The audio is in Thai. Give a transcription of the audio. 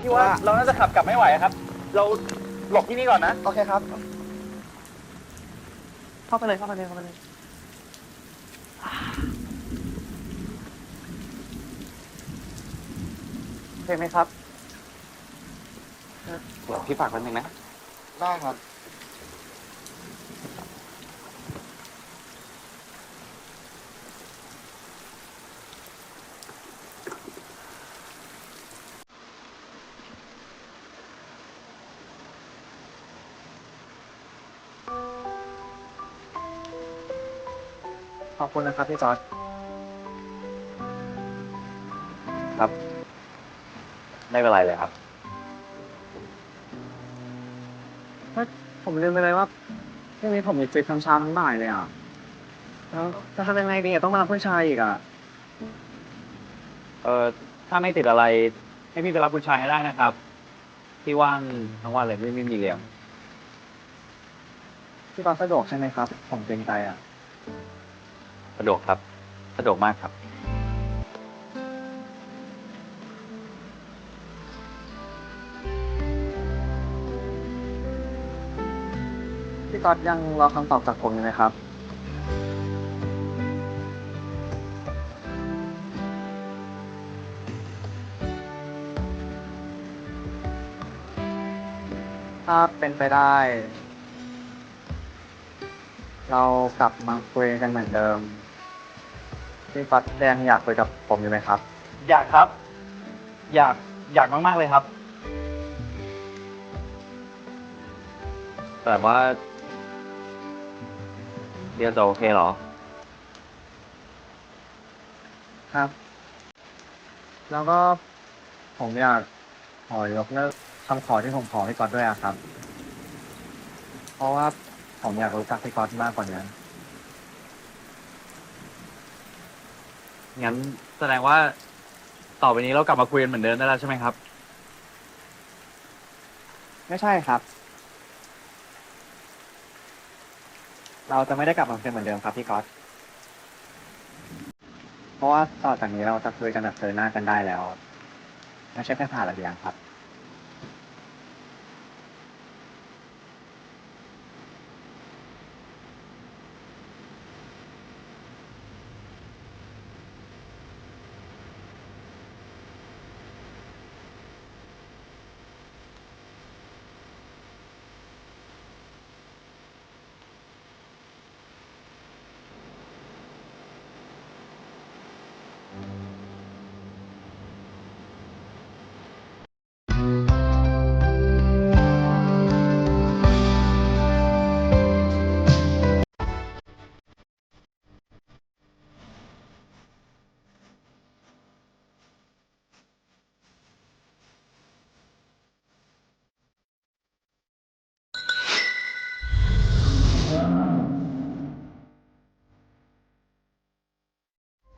พี่ว่า เราน่าจะขับกลับไม่ไหวครับ เราหลบที่นี่ก่อนนะ โอเคครับ เข้าไปเลยเข้าไปเลยเข้าไปเลย โอเคไหมครับ เดี๋ยวพี่ฝากคนหนึ่งนะ ได้ครับ อบคุณนะครับพี่จอร์ดครับ ไม่เป็นไรเลยครับผมลืมไปเลยว่าพรุ่งนี้ผมมีทริปช้ำๆบ่ายเลยอะ แล้วจะทำยังไงดีอะต้องมาเพื่อนชายอีกอะ เออถ้าไม่ติดอะไร ให้พี่ไปรับคุณชายให้ได้นะครับพี่ว่างทั้งวันเลยไม่ไม่มีเรียน พี่จอร์ดสะดวกใช่ไหมครับ ผมเกรงใจอะสะดวกครับ สะดวกมากครับ พี่ก๊อตยังรอคำตอบจากผมอยู่ไหมครับ ถ้าเป็นไปได้ เรากลับมาคุยกันเหมือนเดิม พี่ก๊อตยังอยากคุยกับผมอยู่ไหมครับ อยากครับ อยากอยากมากๆเลยครับ แต่ว่า เรียนจะโอเคเหรอ ครับ แล้วก็ผมอยากขอยกเลิกคำขอที่ผมขอพี่ก๊อตด้วยอะครับ เพราะว่าผมอยากรู้จักพี่ก๊อตมากกว่านี้ งั้นแสดงว่า ต่อไปนี้เรากลับมาคุยกันเหมือนเดิมได้แล้วใช่ไหมครับ ไม่ใช่ครับ เราจะไม่ได้กลับมาเป็นเหมือนเดิมครับพี่ก๊อตเพราะว่าต่อจากนี้เราจะคุยกันแบบเจอหน้ากันได้แล้วไม่ใช่แค่ผ่านระเบียงครับ